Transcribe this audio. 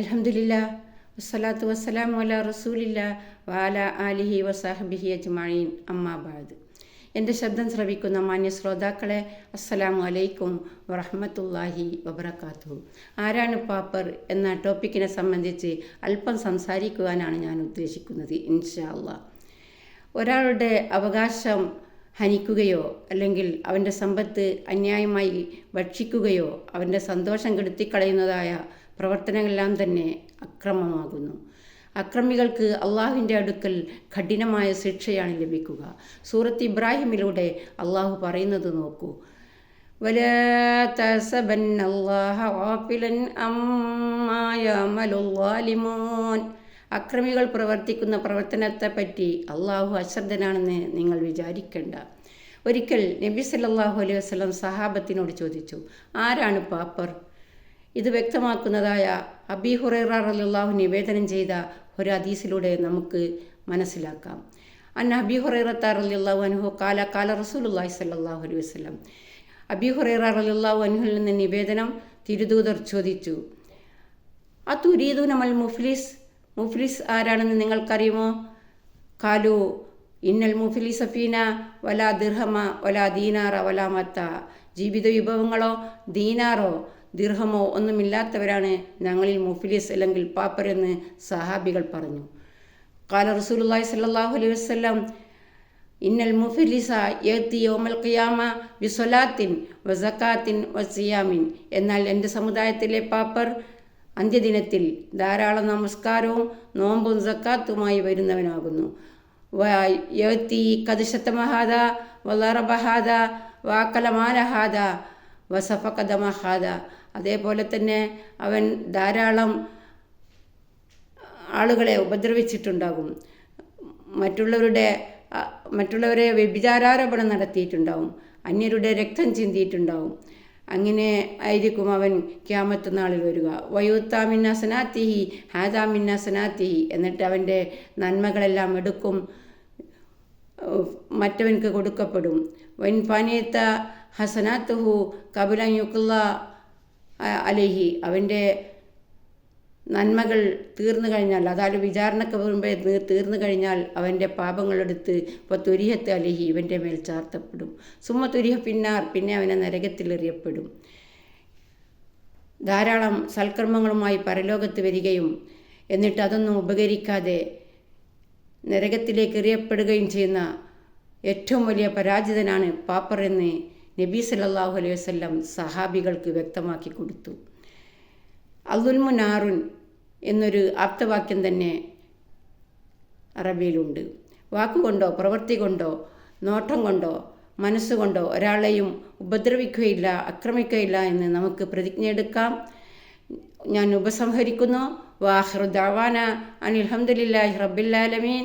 അൽഹംദുലില്ല വസ്സലാത്തു വസ്സലാം വല റസൂലില്ല വാല ആലിഹി വസാഹബിഹി അജ്മീൻ അമ്മാബാദ് എന്റെ ശബ്ദം ശ്രവിക്കുന്ന മാന്യ ശ്രോതാക്കളെ അസ്സലാമു അലൈക്കും വറഹമത്തല്ലാഹി വബർക്കാത്തു ആരാണ് പാപ്പർ എന്ന ടോപ്പിക്കിനെ സംബന്ധിച്ച് അല്പം സംസാരിക്കുവാനാണ് ഞാൻ ഉദ്ദേശിക്കുന്നത് ഇൻഷാ ഒരാളുടെ അവകാശം ഹനിക്കുകയോ അല്ലെങ്കിൽ അവന്റെ സമ്പത്ത് അന്യായമായി ഭക്ഷിക്കുകയോ അവന്റെ സന്തോഷം കെടുത്തിക്കളയുന്നതായ പ്രവർത്തനങ്ങളെല്ലാം തന്നെ അക്രമമാകുന്നു അക്രമികൾക്ക് അള്ളാഹുവിൻ്റെ അടുക്കൽ കഠിനമായ ശിക്ഷയാണ് ലഭിക്കുക സൂറത്ത് ഇബ്രാഹിമിലൂടെ അള്ളാഹു പറയുന്നത് നോക്കൂ ولا تحسبن الله غافلا عما يعمل الظالمون അക്രമികൾ പ്രവർത്തിക്കുന്ന പ്രവർത്തനത്തെപ്പറ്റി അള്ളാഹു അശ്രദ്ധനാണെന്ന് നിങ്ങൾ വിചാരിക്കേണ്ട ഒരിക്കൽ നബി സല്ലല്ലാഹു അലൈഹി വസല്ലം സഹാബത്തിനോട് ചോദിച്ചു ആരാണ് പാപ്പർ ഇത് വ്യക്തമാക്കുന്നതായ അബി ഹുറൈറ നിവേദനം ചെയ്ത ഒരു ഹദീസിലൂടെ നമുക്ക് മനസ്സിലാക്കാം. അന്ന അബി ഹുറൈറത്ത റളിയല്ലാഹു അൻഹു കാല കാല റസൂലുള്ളാഹി സല്ലാഹു അലൈഹി വസ്ലം അബി ഹുറൈറ റളിയല്ലാഹു അൻഹുവിൽ നിന്ന് നിവേദനം തിരുദൂതർ ചോദിച്ചു. ആ തുരീദു നമ്മൾ മുഫ്ലിസ്? മുഫ്ലിസ് ആരാണെന്ന് നിങ്ങൾക്കറിയുമോ? കാലു ഇന്നൽ മുഫ്ലി സഫീന വലാ ദിർഹമ വലാ ദീനാറ വല മത്ത. ജീവിത വിഭവങ്ങളോ ദീനാറോ ദിർഹമോ ഒന്നുമില്ലാത്തവരാണ് ഞങ്ങളിൽ മുഫ്ലിസ് അല്ലെങ്കിൽ പാപ്പരെന്ന് സഹാബികൾ പറഞ്ഞു. കാല റസൂലുള്ളാഹി സ്വല്ലല്ലാഹു അലൈഹി വസ്ലം ഇന്നൽ മുഫിലിസ യോമൽ ഖിയാമ ബിസ്വലാത്തിൻ വസക്കാത്തിൻ വസിയാമിൻ എന്നാൽ എന്റെ സമുദായത്തിലെ പാപ്പർ അന്ത്യദിനത്തിൽ ധാരാളം നമസ്കാരവും നോമ്പും സക്കാത്തുമായി വരുന്നവനാകുന്നു. യത്തി കദിശത്തമഹാദ വളറബഹാദ വാക്കലമാലഹാദ വസഫകദമഹാദ. അതേപോലെ തന്നെ അവൻ ധാരാളം ആളുകളെ ഉപദ്രവിച്ചിട്ടുണ്ടാകും. മറ്റുള്ളവരുടെ മറ്റുള്ളവരെ വ്യഭിചാരാരോപണം നടത്തിയിട്ടുണ്ടാവും. അന്യരുടെ രക്തം ചിന്തിയിട്ടുണ്ടാവും. അങ്ങനെ ആയിരിക്കും അവൻ ക്യാമത്ത് നാളിൽ വരിക. വയോത്താമിന്നാസനാത്തിഹി സനാത്തിഹി എന്നിട്ട് അവന്റെ നന്മകളെല്ലാം എടുക്കും മറ്റവൻക്ക് കൊടുക്കപ്പെടും. വൻ ഹസനാത്തുഹു കബുല യുക്കുള്ള അലഹി അവന്റെ നന്മകൾ തീർന്നു കഴിഞ്ഞാൽ അതായത് വിചാരണക്ക് മുമ്പേ തീർന്നു കഴിഞ്ഞാൽ അവന്റെ പാപങ്ങളെടുത്ത് ഇപ്പോൾ തുരിഹത്ത് അലഹി ഇവന്റെ മേൽ ചാർത്തപ്പെടും. സുമ തുരിഹ പിന്നാർ പിന്നെ അവനെ നരകത്തിലെറിയപ്പെടും. ധാരാളം സൽക്കർമ്മങ്ങളുമായി പരലോകത്ത് വരികയും എന്നിട്ട് അതൊന്നും ഉപകരിക്കാതെ നരകത്തിലേക്ക് എറിയപ്പെടുകയും ചെയ്യുന്ന ഏറ്റവും വലിയ പരാജിതനാണ് പാപ്പർ എന്ന് നബി സല്ലാഹു അലൈഹി വസ്ലം സഹാബികൾക്ക് വ്യക്തമാക്കി കൊടുത്തു. അൽദുൽമുനാറുൻ എന്നൊരു ആപ്തവാക്യം തന്നെ അറബിയിലുണ്ട്. വാക്കുകൊണ്ടോ പ്രവൃത്തി കൊണ്ടോ നോട്ടം കൊണ്ടോ മനസ്സുകൊണ്ടോ ഒരാളെയും ഉപദ്രവിക്കുകയില്ല ആക്രമിക്കുകയില്ല എന്ന് നമുക്ക് പ്രതിജ്ഞ എടുക്കാം. ഞാൻ ഉപസംഹരിക്കുന്നു. വാഹൃദാവാന അനിൽഹമ്മദില്ലാഹി റബ്ബില്ലാലമീൻ